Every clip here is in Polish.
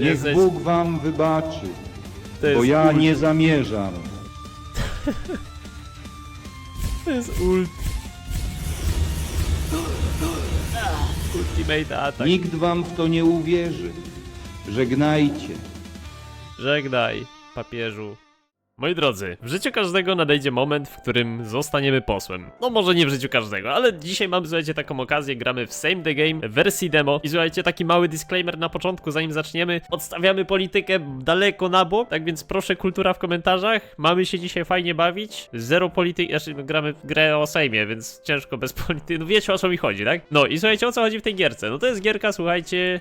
Niech Bóg wam wybaczy, bo ja ult. nie zamierzam. To jest ult. Ultimate atak. Nikt wam w to nie uwierzy. Żegnajcie. Żegnaj, papieżu. Moi drodzy, w życiu każdego nadejdzie moment, w którym zostaniemy posłem. No może nie w życiu każdego, ale dzisiaj mamy, słuchajcie, taką okazję, gramy w Same the Game wersji demo. I słuchajcie, taki mały disclaimer na początku, zanim zaczniemy. Odstawiamy politykę daleko na bok, tak więc proszę kultura w komentarzach. Mamy się dzisiaj fajnie bawić. Zero polityki, znaczy no, gramy w grę o Sejmie, więc ciężko bez polityki. No wiecie o co mi chodzi, tak? No i słuchajcie, o co chodzi w tej gierce? No to jest gierka, słuchajcie,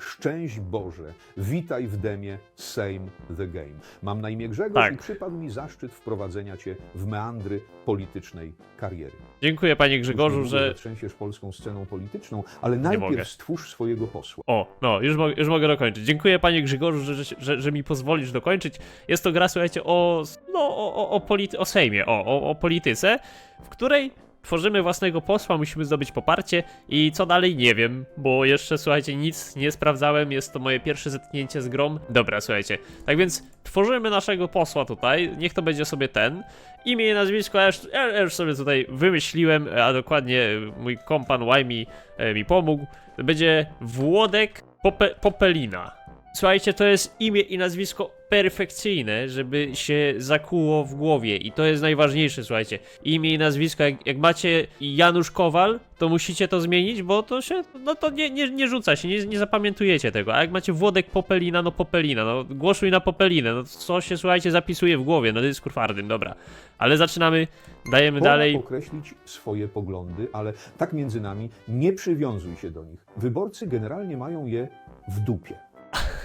Szczęść Boże, witaj w demie Same the Game. Mam na imię Grzegorz Tak. i przypadł mi zaszczyt wprowadzenia cię w meandry politycznej kariery. dziękuję panie Grzegorzu, niedługo że... trzęsiesz polską sceną polityczną, ale mogę. najpierw stwórz swojego posła. O, no, już, mo już mogę dokończyć. Dziękuję panie Grzegorzu, że, że, że, że mi pozwolisz dokończyć. Jest to gra, słuchajcie, o, no, o, o, o, polity o Sejmie, o, o, o polityce, w której tworzymy własnego posła, musimy zdobyć poparcie i co dalej, nie wiem, bo jeszcze, słuchajcie, nic nie sprawdzałem, jest to moje pierwsze zetknięcie z grą. Dobra, słuchajcie, tak więc tworzymy naszego posła tutaj, niech to będzie sobie ten. Imię i nazwisko ja już, ja już sobie tutaj wymyśliłem, a dokładnie mój kompan Y mi, e, mi pomógł. Będzie Włodek Pope, Popelina. Słuchajcie, to jest imię i nazwisko perfekcyjne, żeby się zakuło w głowie i to jest najważniejsze, słuchajcie. Imię i nazwisko, jak, jak macie Janusz Kowal, to musicie to zmienić, bo to się, no to nie, nie, nie rzuca się, nie, nie zapamiętujecie tego. A jak macie Włodek Popelina, no Popelina, no głosuj na Popelinę, no co się, słuchajcie, zapisuje w głowie, no dysku twardym, dobra. Ale zaczynamy, dajemy Pora dalej. określić swoje poglądy, ale tak między nami, nie przywiązuj się do nich. Wyborcy generalnie mają je w dupie.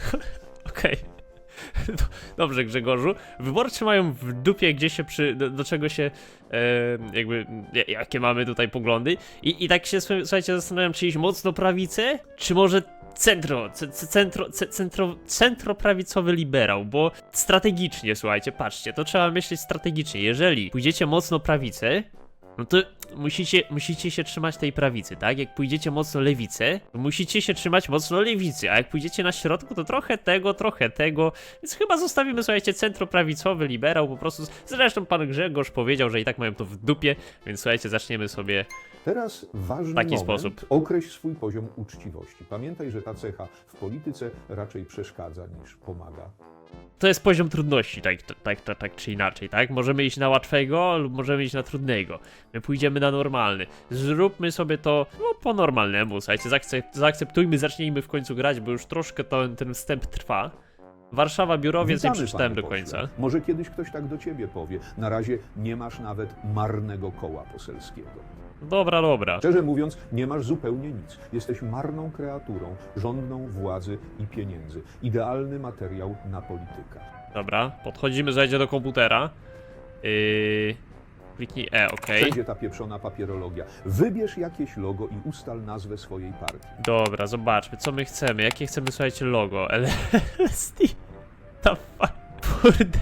Okej. Dobrze, Grzegorzu. Wyborcy mają w dupie, gdzie się przy. do, do czego się. E, jakby. ja- Jakie mamy tutaj poglądy. I, I tak się słuchajcie, zastanawiam, czy iść mocno prawicę, czy może centro. Centro, centro, centroprawicowy liberał, bo strategicznie, słuchajcie, patrzcie, to trzeba myśleć strategicznie. Jeżeli pójdziecie mocno prawicę, no to musicie, musicie się trzymać tej prawicy, tak? Jak pójdziecie mocno lewicę, to musicie się trzymać mocno lewicy, a jak pójdziecie na środku, to trochę tego, trochę tego, więc chyba zostawimy, słuchajcie, centroprawicowy liberał, po prostu, zresztą pan Grzegorz powiedział, że i tak mają to w dupie, więc słuchajcie, zaczniemy sobie, Teraz ważny Taki moment. sposób. Określ swój poziom uczciwości. Pamiętaj, że ta cecha w polityce raczej przeszkadza niż pomaga. to jest poziom trudności, tak, tak, tak, tak czy inaczej, tak? Możemy iść na łatwego lub możemy iść na trudnego. My pójdziemy na normalny. Zróbmy sobie to no, po normalnemu, słuchajcie, zaakcep zaakceptujmy, zacznijmy w końcu grać, bo już troszkę to, ten wstęp trwa. Warszawa biurowiec nie Witamy, przeczytałem panie do pośle. końca. Może kiedyś ktoś tak do ciebie powie. Na razie nie masz nawet marnego koła poselskiego. Dobra, dobra. Szczerze mówiąc, nie masz zupełnie nic. Jesteś marną kreaturą, żądną władzy i pieniędzy. Idealny materiał na polityka. Dobra, podchodzimy, zajdzie do komputera. Yy... Kliknij E, ok. Wszędzie ta pieprzona papierologia. Wybierz jakieś logo i ustal nazwę swojej partii. Dobra, zobaczmy, co my chcemy. Jakie chcemy, słuchajcie, logo? LSD. The fuck?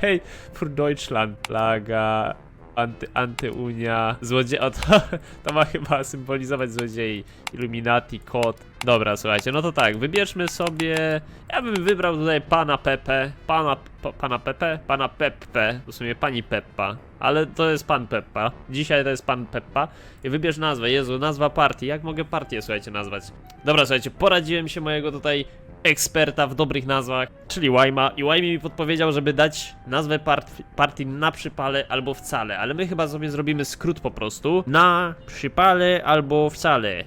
Dei- für Deutschland. Flaga. Anty, antyunia. Złodzie... O, to, to ma chyba symbolizować złodziei. Illuminati, kod. Dobra, słuchajcie, no to tak, wybierzmy sobie... Ja bym wybrał tutaj pana Pepe. Pana, pa, pana Pepe? Pana Peppe. W sumie pani Peppa. Ale to jest pan Peppa. Dzisiaj to jest pan Peppa. I wybierz nazwę. Jezu, nazwa partii. Jak mogę partię, słuchajcie, nazwać? Dobra, słuchajcie, poradziłem się mojego tutaj eksperta w dobrych nazwach, czyli Łajma. I Łajmi mi podpowiedział, żeby dać nazwę part partii na przypale albo wcale. Ale my chyba sobie zrobimy skrót po prostu. Na przypale albo wcale.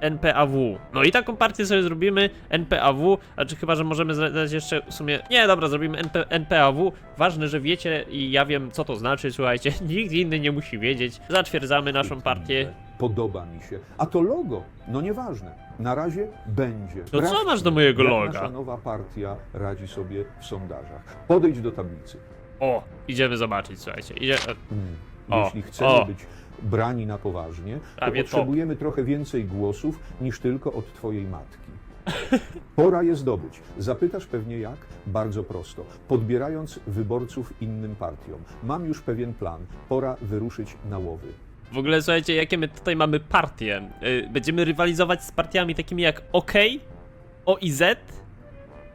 NPAW. No i taką partię sobie zrobimy NPAW, znaczy chyba, że możemy zadać jeszcze w sumie... Nie, dobra, zrobimy NP, NPAW. Ważne, że wiecie i ja wiem, co to znaczy, słuchajcie. Nikt inny nie musi wiedzieć. Zatwierdzamy naszą partię. Podoba mi się. A to logo? No nieważne. Na razie będzie. No co masz do mojego jak loga? nasza nowa partia radzi sobie w sondażach. Podejdź do tablicy. O, idziemy zobaczyć, słuchajcie. Idzie... Mm. O, Jeśli chcemy o. być brani na poważnie, to Prawie top. potrzebujemy trochę więcej głosów niż tylko od twojej matki. Pora je zdobyć. Zapytasz pewnie jak? Bardzo prosto. Podbierając wyborców innym partiom. Mam już pewien plan. Pora wyruszyć na łowy. W ogóle słuchajcie, jakie my tutaj mamy partie. Yy, Będziemy rywalizować z partiami takimi jak OK, OIZ,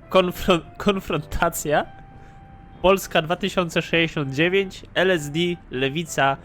konfron konfrontacja. Polska 2069, LSD, Lewica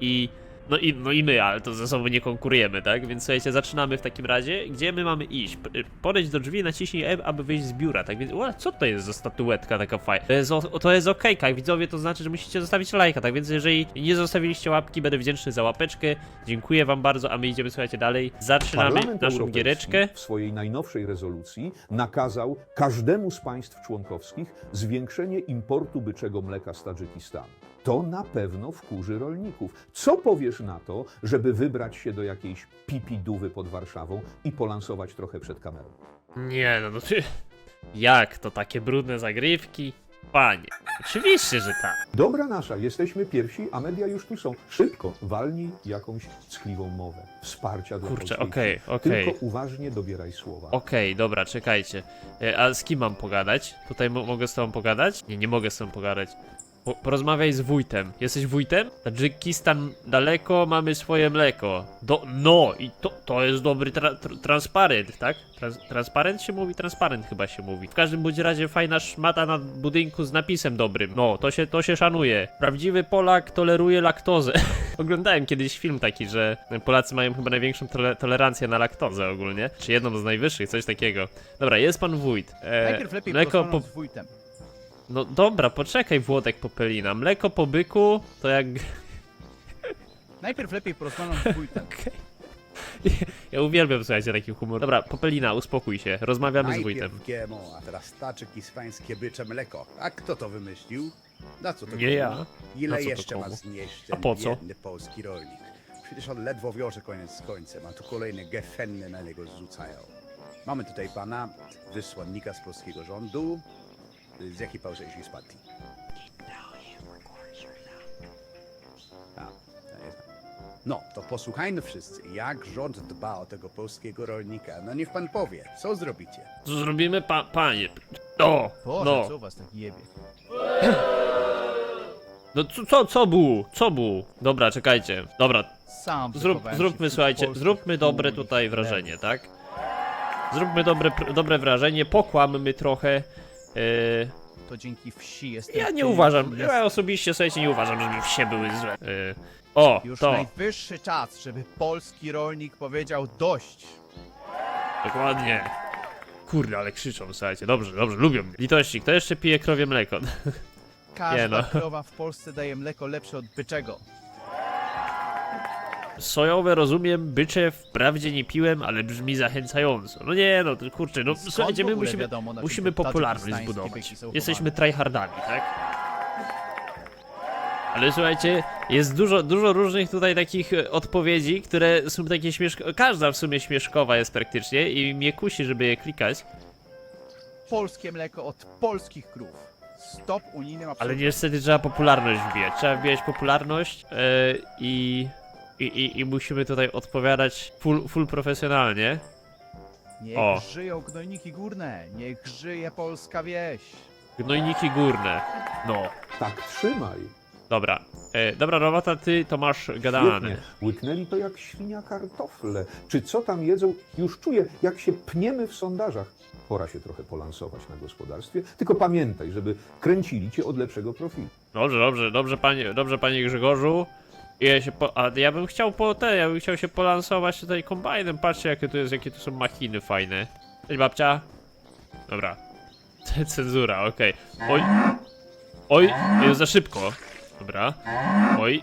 i. No i, no i my, ale to ze sobą nie konkurujemy, tak? Więc słuchajcie, zaczynamy w takim razie. Gdzie my mamy iść? P- Podejdź do drzwi, naciśnij M, aby wyjść z biura, tak więc. Ła, co to jest za statuetka taka fajna? To jest, o, to jest okejka, widzowie, to znaczy, że musicie zostawić lajka, tak więc jeżeli nie zostawiliście łapki, będę wdzięczny za łapeczkę. Dziękuję wam bardzo, a my idziemy, słuchajcie, dalej. Zaczynamy Parlament naszą Europejski giereczkę. w swojej najnowszej rezolucji nakazał każdemu z państw członkowskich zwiększenie importu byczego mleka z Tadżykistanu. To na pewno wkurzy rolników. Co powiesz na to, żeby wybrać się do jakiejś pipidówy pod Warszawą i polansować trochę przed kamerą? Nie, no, no ty. Jak to takie brudne zagrywki? Panie, oczywiście, że tak. Dobra nasza, jesteśmy pierwsi, a media już tu są. Szybko, walnij jakąś ckliwą mowę. Wsparcia dla Kurczę, polskiej okej, wsi. okej. Tylko uważnie dobieraj słowa. Okej, dobra, czekajcie. E, A z kim mam pogadać? Tutaj mo mogę z tobą pogadać? Nie, nie mogę z tobą pogadać. Po porozmawiaj z wójtem. Jesteś wójtem? Tadżykistan daleko, mamy swoje mleko. Do no, i to, to jest dobry tra tr transparent, tak? Trans transparent się mówi? Transparent chyba się mówi. W każdym bądź razie fajna szmata na budynku z napisem dobrym. No, to się, to się szanuje. Prawdziwy Polak toleruje laktozę. Oglądałem kiedyś film taki, że Polacy mają chyba największą tole tolerancję na laktozę ogólnie. Czy jedną z najwyższych, coś takiego. Dobra, jest pan wójt. E, Najpierw lepiej mleko po... z wójtem. No dobra, poczekaj Włodek Popelina. Mleko po byku to jak... Najpierw lepiej porozmawiam z wójtem. Ja uwielbiam, słuchajcie, taki humor. Dobra, Popelina, uspokój się. Rozmawiamy z wójtem. Najpierw GMO, a teraz taczyk hiszpańskie bycze mleko. A kto to wymyślił? Na co to Nie komu? ja. Na Ile co to jeszcze ma komu? znieść A ten po co? biedny polski rolnik? Przecież on ledwo wiąże koniec z końcem, a tu kolejne gefenny na niego zrzucają. Mamy tutaj pana, wysłannika z polskiego rządu. Z jakiej pałżejskiej z partii? A, to nie znam. No, to posłuchajmy wszyscy, jak rząd dba o tego polskiego rolnika. No niech pan powie, co zrobicie? Co zrobimy, pa panie? O, Boże, no. co was tak jebie? No co, co, co bu? Co bu? Dobra, czekajcie. Dobra, Sam zrób, wychowałem się zróbmy, wśród słuchajcie, polskich zróbmy dobre króli, tutaj wrażenie, tak? Zróbmy dobre, pr- dobre wrażenie, pokłammy trochę. Yy, To dzięki wsi jestem ja nie uważam, ja osobiście, słuchajcie, nie uważam, żeby wsie były złe. Yy, o, Już to, najwyższy czas, żeby polski rolnik powiedział dość. dokładnie. Kurde, ale krzyczą, słuchajcie, dobrze, dobrze, lubią mnie. Litości, kto jeszcze pije krowie mleko? Każda Nie no. krowa w Polsce daje mleko lepsze od byczego. Sojowe rozumiem, bycze wprawdzie nie piłem, ale brzmi zachęcająco. No nie, no to kurczę, no Skąd słuchajcie, w my ogóle musimy, wiadomo, na czym musimy te popularność tadżykistańskie zbudować. byki są Jesteśmy tryhardami, tak? Ale słuchajcie, jest dużo, dużo różnych tutaj takich e, odpowiedzi, które są takie śmieszkowe. Każda w sumie śmieszkowa jest praktycznie i mnie kusi, żeby je klikać. Polskie mleko od polskich krów. Stop unijnym Ale niestety trzeba popularność wbijać. Trzeba wbijać popularność yy, i, i, i, i musimy tutaj odpowiadać full, full profesjonalnie. Niech O. żyją gnojniki górne, niech żyje polska wieś. Gnojniki górne. No. Tak trzymaj. Dobra. E, dobra, robota, ty to masz gadane. Świetnie. Łyknęli to jak świnia kartofle. Czy co tam jedzą? Już czuję, jak się pniemy w sondażach. Pora się trochę polansować na gospodarstwie. Tylko pamiętaj, żeby kręcili cię od lepszego profilu. Dobrze, dobrze, dobrze panie, dobrze panie Grzegorzu. Ja się po, a ja bym chciał po te, ja bym chciał się polansować tutaj kombajnem. Patrzcie jakie tu jest, jakie tu są machiny fajne. Cześć babcia. Dobra. Cenzura, okej. Oj. Oj, jest za szybko. Dobra. Oj.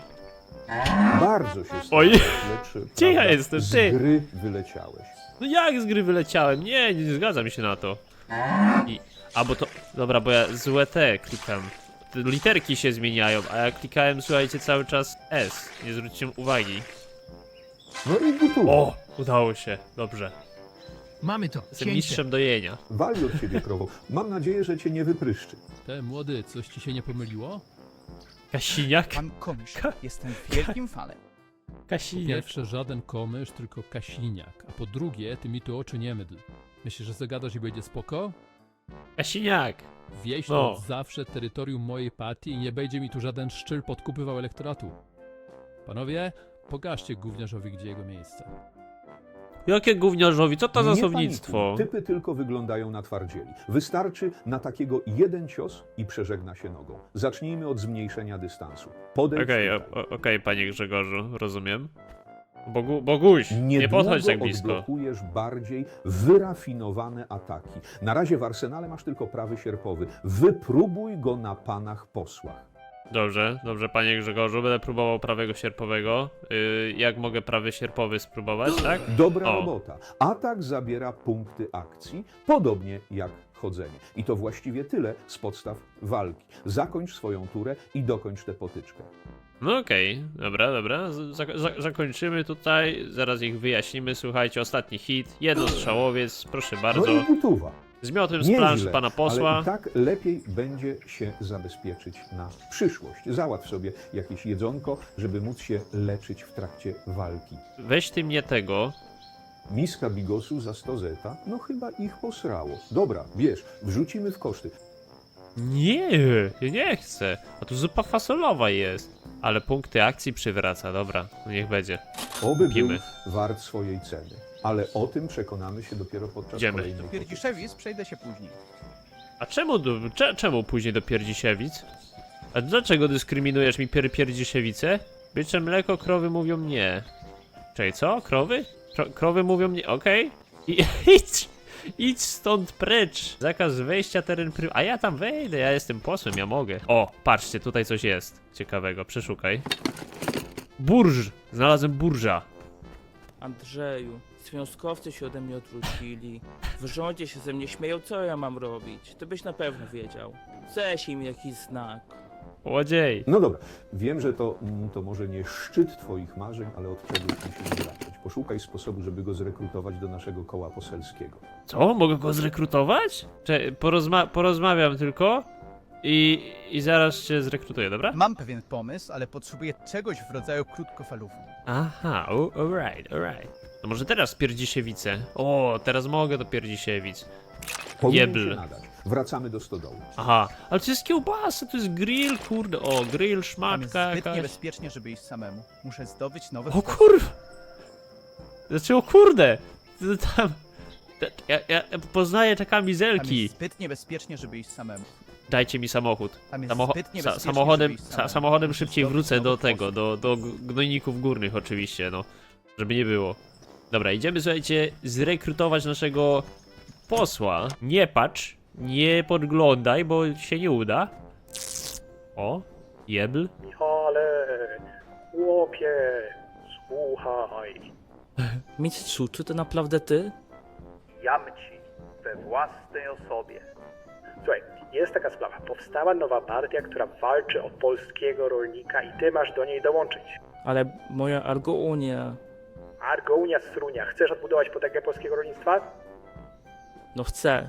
Bardzo się Oj. lecz Gdzie ja jestem, z ty? gry wyleciałeś. No jak z gry wyleciałem? Nie, nie, nie zgadzam się na to. I, a bo to. Dobra, bo ja złe te klikam. Te literki się zmieniają, a ja klikałem, słuchajcie, cały czas S. Nie zwróćcie uwagi. No i gotowe. O! Udało się, dobrze. Mamy to. Jestem Cięcie. mistrzem dojenia. Wali od ciebie krową. Mam nadzieję, że cię nie wypryszczy. Te młody, coś ci się nie pomyliło? Kasiniak? Pan komisz, jestem wielkim fanem. Po Kasiniak. pierwsze, żaden komysz, tylko kasiniak. A po drugie, ty mi tu oczy nie mydl. Myślisz, że zagadasz i będzie spoko? Kasiniak. Wieś No. to od zawsze terytorium mojej partii i nie będzie mi tu żaden szczyl podkupywał elektoratu. Panowie, pokażcie gówniarzowi, gdzie jego miejsce. Jakie gówniarzowi? Co to za panikuj, Typy tylko wyglądają na twardzieli. Wystarczy na takiego jeden cios i przeżegna się nogą. Zacznijmy od zmniejszenia dystansu. Podejdź Okej, o- tutaj. o- okej, panie Grzegorzu, rozumiem. Bogu, Boguś, nie Niedługo podchodź tak blisko. odblokujesz bardziej wyrafinowane ataki. Na razie w arsenale masz tylko prawy sierpowy. Wypróbuj go na panach posłach. Dobrze, dobrze, panie Grzegorzu, będę próbował prawego sierpowego. Yy, jak mogę prawy sierpowy spróbować, tak? Dobra O. robota. Atak zabiera punkty akcji, podobnie jak I to właściwie tyle z podstaw walki. Zakończ swoją turę i dokończ tę potyczkę. No okej, dobra, dobra. Za, za, zakończymy tutaj, zaraz ich wyjaśnimy. Słuchajcie, ostatni hit, jednostrzałowiec, proszę No bardzo. i gotowa. Z planszy pana posła. Ale i tak lepiej będzie się zabezpieczyć na przyszłość. Załatw sobie jakieś jedzonko, żeby móc się leczyć w trakcie walki. Weź ty mnie tego. Miska bigosu za 100 zeta? No chyba ich posrało. Dobra, wiesz, wrzucimy w koszty. Nie, ja nie chcę. A tu zupa fasolowa jest. Ale punkty akcji przywraca, dobra, niech będzie. Oby Kupimy. był wart swojej ceny. Ale o tym przekonamy się dopiero podczas Idziemy. kolejnej. Pierdziszewic przejdę się później. A czemu, do- cze, czemu później do Pierdzisiewic? A dlaczego dyskryminujesz mi pier, Pierdzisiewice? Bycze mleko, krowy mówią nie. Czej, co? Krowy? Kro, krowy mówią nie, okej. I Idź, idź stąd precz. Zakaz wejścia, teren. A ja tam wejdę, ja jestem posłem, ja mogę. O, patrzcie, tutaj coś jest ciekawego, przeszukaj. Burż! Znalazłem burża. Andrzeju, związkowcy się ode mnie odwrócili. W rządzie się ze mnie śmieją, co ja mam robić? To byś na pewno wiedział. Ześlij mi jakiś znak. Łodziej. No dobra, wiem, że to, to może nie szczyt twoich marzeń, ale od czegoś musimy zacząć. Poszukaj sposobu, żeby go zrekrutować do naszego koła poselskiego. Co? Mogę go zrekrutować? Cze, porozma porozmawiam tylko i, i zaraz cię zrekrutuję, dobra? Mam pewien pomysł, ale potrzebuję czegoś w rodzaju krótkofalówki. Aha, o- alright, alright. No może teraz Pierdzisiewice. O, teraz mogę do Pierdzisiewic. Powinien Jebl. się nadać. Wracamy do stodoły. Aha, ale to jest kiełbasa, to jest grill, kurde. O, grill, Tam jest szmaczka zbyt jakaś. niebezpiecznie, żeby iść samemu. Muszę zdobyć nowe O kurwa! Znaczy, o kurde! To Tam... Ja, ja poznaję te Tam kamizelki. jest zbyt niebezpiecznie, żeby iść samemu. Dajcie mi samochód. Tam jest Samocho- zbyt sa niebezpiecznie, samochodem, żeby iść sa samemu. samochodem szybciej zdobyć wrócę do tego, sposób. do, do gnojników górnych oczywiście, no. Żeby nie było. Dobra, idziemy, słuchajcie, zrekrutować naszego posła. Nie patrz, nie podglądaj, bo się nie uda. O, jebl. Michale, chłopie, słuchaj, Mistrzu, czy to naprawdę ty? jam ci we własnej osobie. Słuchaj, jest taka sprawa. Powstała nowa partia, która walczy o polskiego rolnika i ty masz do niej dołączyć. Ale moja Argounia... Argounia Strunia, chcesz odbudować potęgę polskiego rolnictwa? No chcę.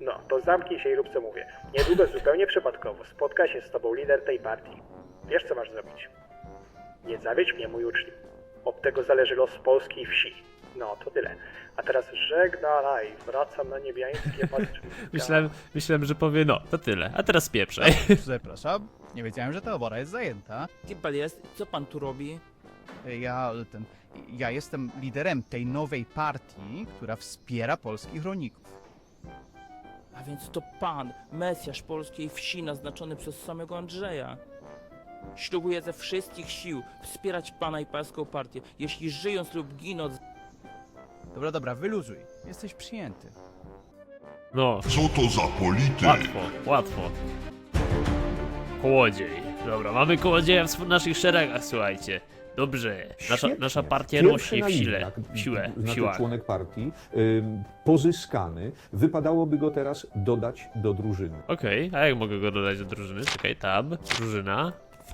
No, to zamknij się i rób co mówię. Niedługo zupełnie przypadkowo spotka się z tobą lider tej partii. Wiesz co masz zrobić? Nie zawiedź mnie, mój uczniu. Od tego zależy los polskiej wsi. No, to tyle. A teraz żegnaj, wracam na niebiańskie patrzę. Myślałem, myślałem, że powie no, to tyle. A teraz pieprzaj. Zapraszam. Nie wiedziałem, że ta obora jest zajęta. Kim pan jest? Co pan tu robi? Ja, ten, ja jestem liderem tej nowej partii, która wspiera polskich rolników. A więc to pan, Mesjasz polskiej wsi naznaczony przez samego Andrzeja. Ślubuję ze wszystkich sił wspierać pana i pańską partię, jeśli żyjąc lub ginąc Dobra, dobra, wyluzuj. Jesteś przyjęty. No, Co to za polityk? łatwo, łatwo. Kołodziej. Dobra, mamy kołodzieja w sw- naszych szeregach, słuchajcie. Dobrze, nasza, Świetnie. nasza partia Pierwszy rośnie w naiwniak, sile, w siłę, w znaczy siłach. członek partii, ym, pozyskany, wypadałoby go teraz dodać do drużyny. Okej, a jak mogę go dodać do drużyny? Czekaj, tab, drużyna.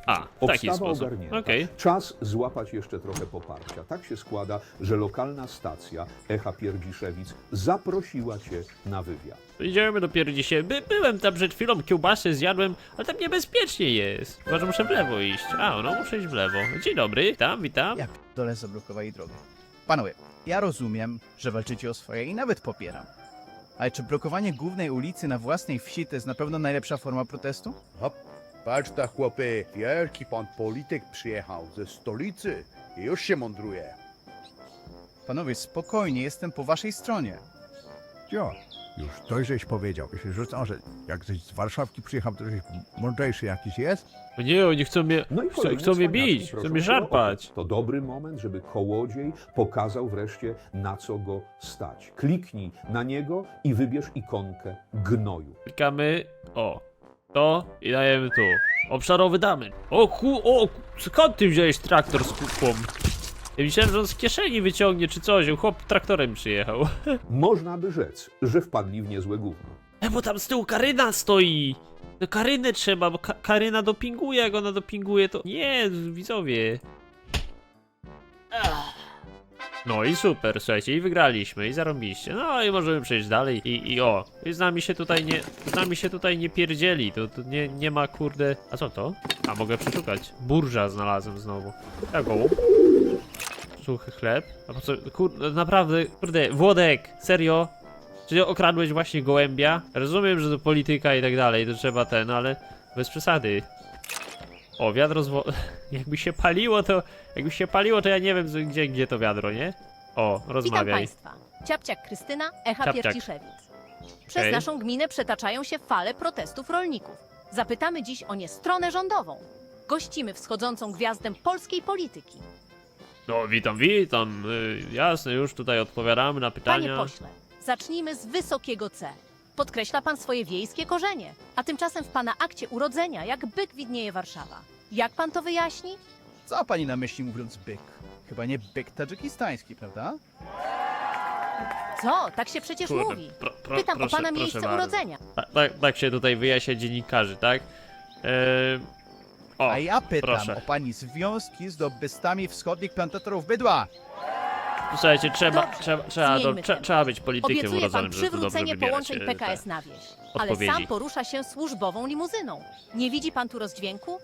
A, taki Obstawa sposób. ogarnięta. Okej. Czas złapać jeszcze trochę poparcia. Tak się składa, że lokalna stacja Echa Pierdziszewic zaprosiła cię na wywiad. Idziemy dopiero dzisiaj. By, byłem tam przed chwilą, kiełbasę zjadłem, ale tam niebezpiecznie jest. Chyba, że muszę w lewo iść. A, no muszę iść w lewo. Dzień dobry, witam, witam. Jak dole zablokowali drogę. Panowie, ja rozumiem, że walczycie o swoje i nawet popieram. Ale czy blokowanie głównej ulicy na własnej wsi to jest na pewno najlepsza forma protestu? Hop, patrz ta chłopy, wielki pan polityk przyjechał ze stolicy i już się mądruje. Panowie, spokojnie, jestem po waszej stronie. Jo, już to żeś powiedział. Ja się rzucam, że jak ktoś z Warszawki przyjechał, to żeś mądrzejszy jakiś jest. O nie, oni chcą mnie, No i chcą, chcą mnie cwaniaczki bić, proszą chcą mnie pomoc. To dobry moment, żeby kołodziej pokazał wreszcie, na co go stać. Kliknij na niego i wybierz ikonkę gnoju. Klikamy, o, to i dajemy tu. Obszarowy damy. O ku, o, skąd ty wziąłeś traktor z kupą? Ja myślałem, że on z kieszeni wyciągnie czy coś, chłop traktorem przyjechał. Można by rzec, że wpadli w niezłe gówno. E, bo tam z tyłu Karyna stoi. Do Karynę trzeba, bo ka Karyna dopinguje, jak ona dopinguje to... Nie, widzowie. No i super, słuchajcie, i wygraliśmy, i zarobiliście. No i możemy przejść dalej i, i o. I z nami się tutaj nie, z nami się tutaj nie pierdzieli, to, to nie, nie ma kurde... A co to? A, mogę przeszukać. Burża znalazłem znowu. Ja gołąb. Suchy chleb. A po co, kurde, naprawdę, kurde, Włodek, serio? Czy okradłeś właśnie gołębia? Rozumiem, że to polityka i tak dalej, to trzeba ten, ale bez przesady. O, wiadro z wo... Jakby się paliło, to... Jakby się paliło, to ja nie wiem, gdzie, gdzie to wiadro, nie? O, Witam rozmawiaj. Państwa. Ciapciak Krystyna, Echa Ciapciak. Pierciszewic. Przez Okej. naszą gminę przetaczają się fale protestów rolników. Zapytamy dziś o nie stronę rządową. Gościmy wschodzącą gwiazdę polskiej polityki. No, witam, witam. Y, jasne, już tutaj odpowiadamy na Panie pytania. pośle, zacznijmy z wysokiego C. Podkreśla pan swoje wiejskie korzenie, a tymczasem w pana akcie urodzenia jak byk widnieje Warszawa. Jak pan to wyjaśni? Co ma pani na myśli mówiąc byk? Chyba nie byk tadżykistański, prawda? Co? Tak się przecież Kurde, mówi. pro- pro- Pytam proszę, o pana proszę miejsce bardzo. urodzenia. Tak, tak, tak się tutaj wyjaśnia dziennikarzy, tak? Eee, o, A ja pytam proszę. o pani związki z dobbystami wschodnich plantatorów bydła. Słuchajcie, trzeba, Dobrze, trzeba, trzeba, to, zmieńmy trze, temat. trzeba być politykiem Obiecuje pan urodzonym, żeby to dobrze przywrócenie wybierać połączeń e, PKS te na wieś, ale odpowiedzi. sam porusza się służbową limuzyną. Nie widzi pan tu rozdźwięku?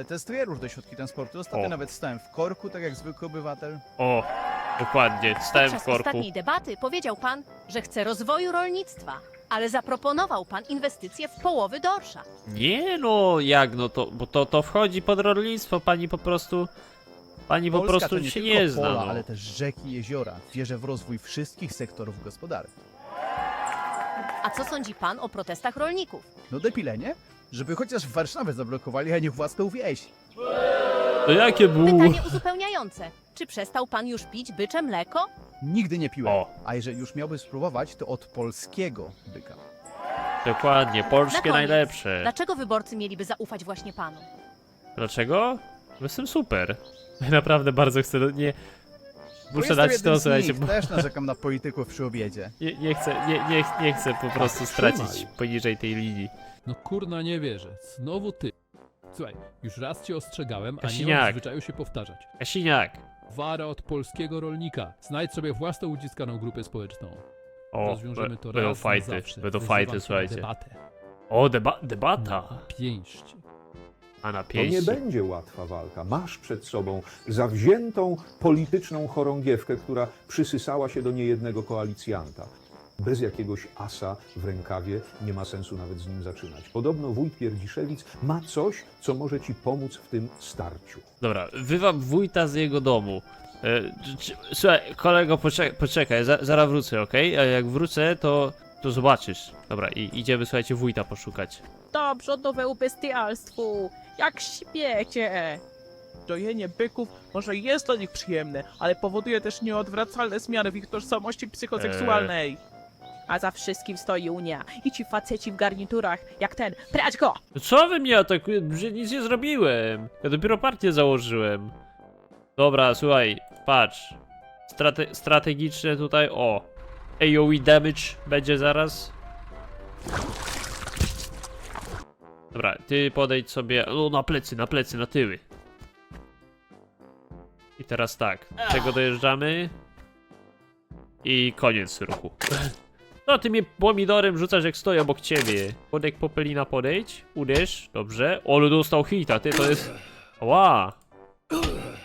E, testuję różne środki transportu. Ostatnio O. nawet stałem w korku, tak jak zwykły obywatel. O, dokładnie, stałem w Podczas korku. ostatniej debaty powiedział pan, że chce rozwoju rolnictwa, ale zaproponował pan inwestycje w połowy dorsza. Nie no, jak no to, bo to, to wchodzi pod rolnictwo, pani po prostu, pani po Polska prostu to nie się tylko nie zna, pola, no. ale też rzeki i jeziora. Wierzę w rozwój wszystkich sektorów gospodarki. A co sądzi pan o protestach rolników? No depilenie? Żeby chociaż w Warszawie zablokowali, a nie własną wieś. To jakie było? Pytanie uzupełniające. Czy przestał pan już pić bycze mleko? Nigdy nie piłem. O. A jeżeli już miałby spróbować, to od polskiego byka. Dokładnie, Na polskie koniec, najlepsze. Dlaczego wyborcy mieliby zaufać właśnie panu? Dlaczego? Bo jestem super. Naprawdę bardzo chcę, do- nie... Muszę dać to, słuchajcie, bo Też narzekam na polityków przy obiedzie. nie, nie chcę, nie, nie, nie chcę po prostu stracić poniżej tej linii. No kurna nie wierzę, znowu ty. Słuchaj, już raz cię ostrzegałem, a nie Kasiniak. mam zwyczaju się powtarzać. Kasiniak. Wara od polskiego rolnika. Znajdź sobie własną uciskaną grupę społeczną. O, Rozwiążemy be- to będą raz na fajty, zawsze. będą Wzywam fajty, na słuchajcie. Debatę. O, deba debata. Na pięści. A na To nie będzie łatwa walka. Masz przed sobą zawziętą polityczną chorągiewkę, która przysysała się do niejednego koalicjanta. Bez jakiegoś asa w rękawie nie ma sensu nawet z nim zaczynać. Podobno wójt Pierdziszewic ma coś, co może ci pomóc w tym starciu. Dobra, wywam wójta z jego domu. E, słuchaj, kolego, poczekaj, poczekaj za, zaraz wrócę, okej? A jak wrócę, to, to zobaczysz. Dobra, i idziemy, słuchajcie, wójta poszukać. Dobrze, nowemu bestialstwu. Jak śmiecie. Dojenie byków może jest dla nich przyjemne, ale powoduje też nieodwracalne zmiany w ich tożsamości psychoseksualnej. A za wszystkim stoi Unia i ci faceci w garniturach, jak ten. Prać go! Co wy mnie atakujecie? Że nic nie zrobiłem. Ja dopiero partię założyłem. Dobra, słuchaj, patrz. Strate strategiczne tutaj, o. AOE damage będzie zaraz. Dobra, ty podejdź sobie, no na plecy, na plecy, na tyły. I teraz tak, tego dojeżdżamy. I koniec ruchu. No ty mnie pomidorem rzucasz jak stoję obok ciebie. Podek popelina podejdź, uderz, dobrze. Olu dostał hita, ty to jest... Ła!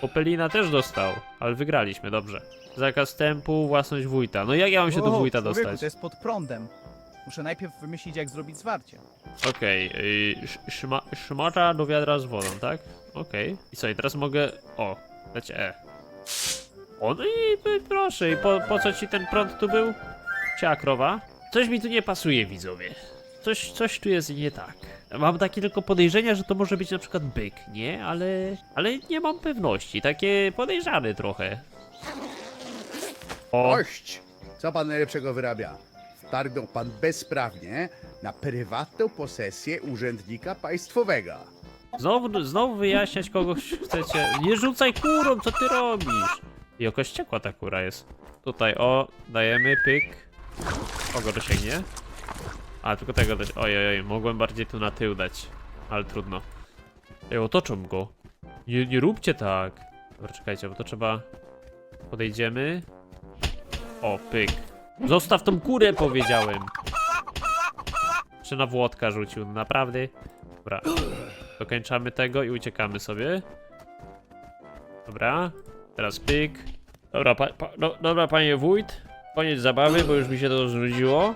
Popelina też dostał, ale wygraliśmy, dobrze. Zakaz tempu, własność wójta. No jak ja mam się do wójta dostać? to jest pod prądem. Muszę najpierw wymyślić, jak zrobić zwarcie. Okej, okay, szma szmata do wiadra z wodą, tak? Okej. I co, i teraz mogę... O, dać E. O, no i proszę, i po, po co ci ten prąd tu był? Cia krowa? Coś mi tu nie pasuje, widzowie. Coś, coś tu jest nie tak. Mam takie tylko podejrzenia, że to może być na przykład byk, nie? Ale, ale nie mam pewności. Takie podejrzane trochę. O, Ość! Co pan najlepszego wyrabia? Wtargnął pan bezprawnie na prywatną posesję urzędnika państwowego. znowu, znowu wyjaśniać kogoś chcecie. Nie rzucaj kurą, co ty robisz? I jakaś ciekła ta kura jest. Tutaj, o, dajemy pyk. Kogo dosięgnie? A, tylko tego dać. Ojej, oj, mogłem bardziej tu na tył dać. Ale trudno. Ej, otoczą go. Nie, nie róbcie tak. Dobra, czekajcie, bo to trzeba... Podejdziemy. O, pyk. Zostaw tą kurę, powiedziałem. Czy na Włodka rzucił, naprawdę? Dobra. Dokończamy tego i uciekamy sobie. Dobra. Teraz pyk. Dobra, pa, pa, no, dobra panie wójt. Koniec zabawy, bo już mi się to znudziło.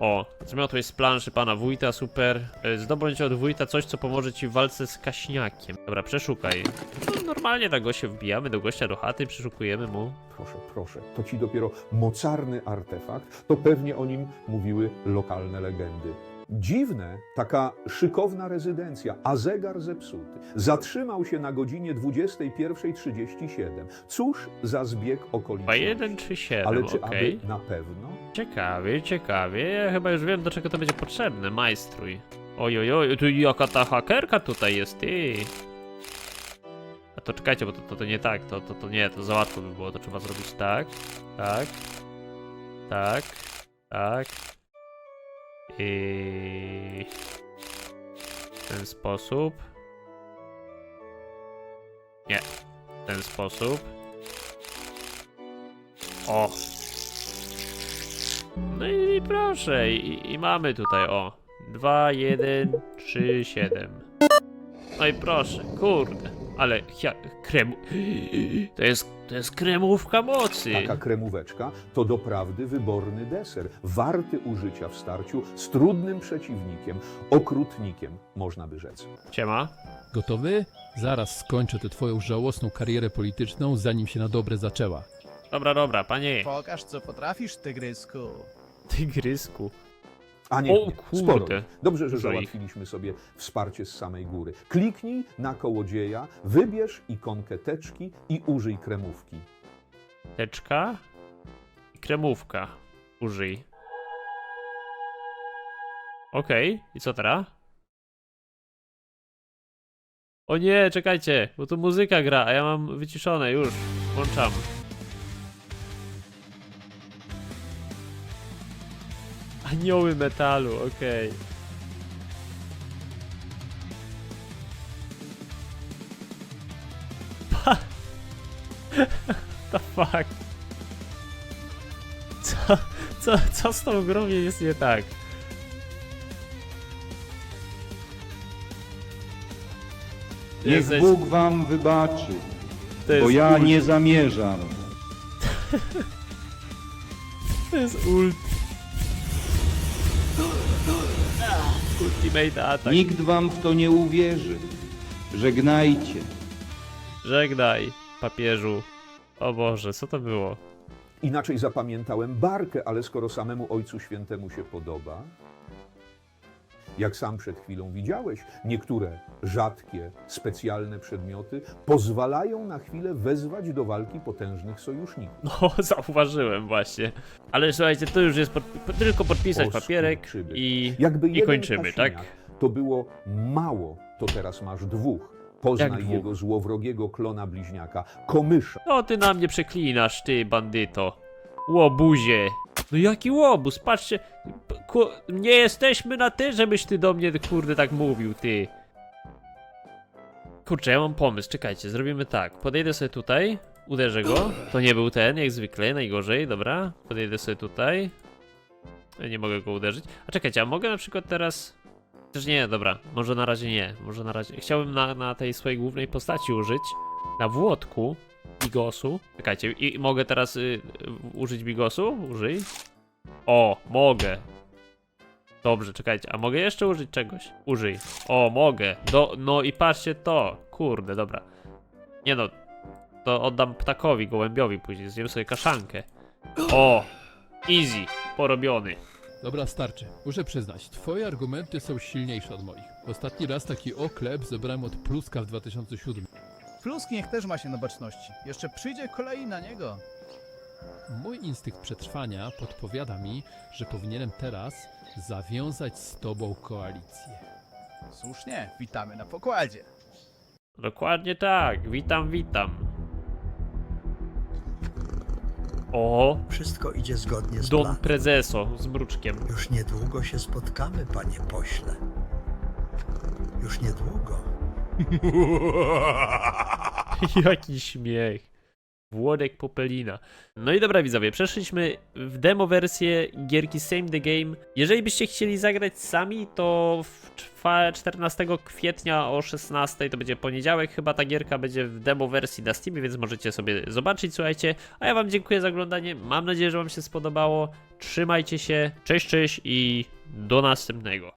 O, zmiotłeś z planszy pana wójta, super. E, Zdobądź od wójta coś, co pomoże ci w walce z kaśniakiem. Dobra, przeszukaj. No, normalnie tak go się wbijamy do gościa do chaty, przeszukujemy mu. Proszę, proszę, to ci dopiero mocarny artefakt, to pewnie o nim mówiły lokalne legendy. Dziwne, taka szykowna rezydencja, a zegar zepsuty. Zatrzymał się na godzinie 21.37. Cóż za zbieg okoliczności. 1 czy 7, Ale czy okej. aby na pewno? Ciekawie, ciekawie. Ja chyba już wiem, do czego to będzie potrzebne. Majstruj. Oj, oj, oj, tu jaka ta hakerka tutaj jest, ty. A to czekajcie, bo to, to, to nie tak, to, to, to nie, to za łatwo by było, to trzeba zrobić tak, tak, tak, tak. I w ten sposób. Nie, w ten sposób. O, no i, i proszę, i, i mamy tutaj, o. 2, 1, 3, 7. No i proszę, kurde. Ale ja, krem... To jest, to jest kremówka mocy. Taka kremóweczka to doprawdy wyborny deser, warty użycia w starciu z trudnym przeciwnikiem, okrutnikiem, można by rzec. Siema. Gotowy? Zaraz skończę tę twoją żałosną karierę polityczną, zanim się na dobre zaczęła. Dobra, dobra, panie. Pokaż, co potrafisz, tygrysku. Tygrysku. A nie, O sporo. Dobrze, że załatwiliśmy sobie wsparcie z samej góry. Kliknij na kołodzieja, wybierz ikonkę teczki i użyj kremówki. Teczka i kremówka. Użyj. Okej, i co teraz? O nie, czekajcie, bo tu muzyka gra, a ja mam wyciszone już. Włączam. Anioły metalu, okej. Pa! The fuck? Co, co, co z tą grą jest nie tak? Niech Jesteś- Bóg wam wybaczy, jest bo ja ult, nie zamierzam. To jest ult. Ultimate atak. Nikt wam w to nie uwierzy. Żegnajcie. Żegnaj, papieżu. O Boże, co to było? Inaczej zapamiętałem barkę, ale skoro samemu Ojcu Świętemu się podoba, jak sam przed chwilą widziałeś, niektóre rzadkie, specjalne przedmioty pozwalają na chwilę wezwać do walki potężnych sojuszników. No, zauważyłem właśnie. Ale słuchajcie, to już jest pod, po- tylko podpisać papierek i, Jakby i jeden kończymy, tak? Kasiniak To było mało, to teraz masz dwóch. Poznaj dwóch? jego złowrogiego klona bliźniaka, Komysza. No ty na mnie przeklinasz, ty bandyto. Łobuzie. No jaki łobuz, patrzcie. Ku, nie jesteśmy na ty, żebyś ty do mnie, kurde, tak mówił, ty. Kurczę, ja mam pomysł, czekajcie, zrobimy tak. Podejdę sobie tutaj, uderzę go. To nie był ten, jak zwykle, najgorzej, dobra. Podejdę sobie tutaj. Nie mogę go uderzyć. A czekajcie, a mogę na przykład teraz... Też nie, dobra, może na razie nie, może na razie... Chciałbym na, na tej swojej głównej postaci użyć, na Włodku, bigosu. Czekajcie, i mogę teraz y, użyć bigosu? Użyj. O, mogę. Dobrze, czekajcie, a mogę jeszcze użyć czegoś? Użyj. O, mogę. Do, no i patrzcie to. Kurde, dobra. Nie no, to oddam ptakowi, gołębiowi później, zjem sobie kaszankę. O! Easy, porobiony. Dobra, starczy. Muszę przyznać, twoje argumenty są silniejsze od moich. Ostatni raz taki oklep zebrałem od Pluska w 2007. Plusk niech też ma się na baczności. Jeszcze przyjdzie kolei na niego. Mój instynkt przetrwania podpowiada mi, że powinienem teraz zawiązać z tobą koalicję. Słusznie, witamy na pokładzie. Dokładnie tak, witam, witam. O, Wszystko idzie zgodnie z Don planem. Prezeso z mruczkiem. Już niedługo się spotkamy, panie pośle. Już niedługo. Jaki śmiech. Włodek Popelina. No i dobra widzowie, przeszliśmy w demo wersję gierki Same the Game. Jeżeli byście chcieli zagrać sami, to w czwa- 14 kwietnia o 16 to będzie poniedziałek, chyba ta gierka będzie w demo wersji na Steamie, więc możecie sobie zobaczyć, słuchajcie. A ja wam dziękuję za oglądanie, mam nadzieję, że wam się spodobało. Trzymajcie się, cześć, cześć i do następnego.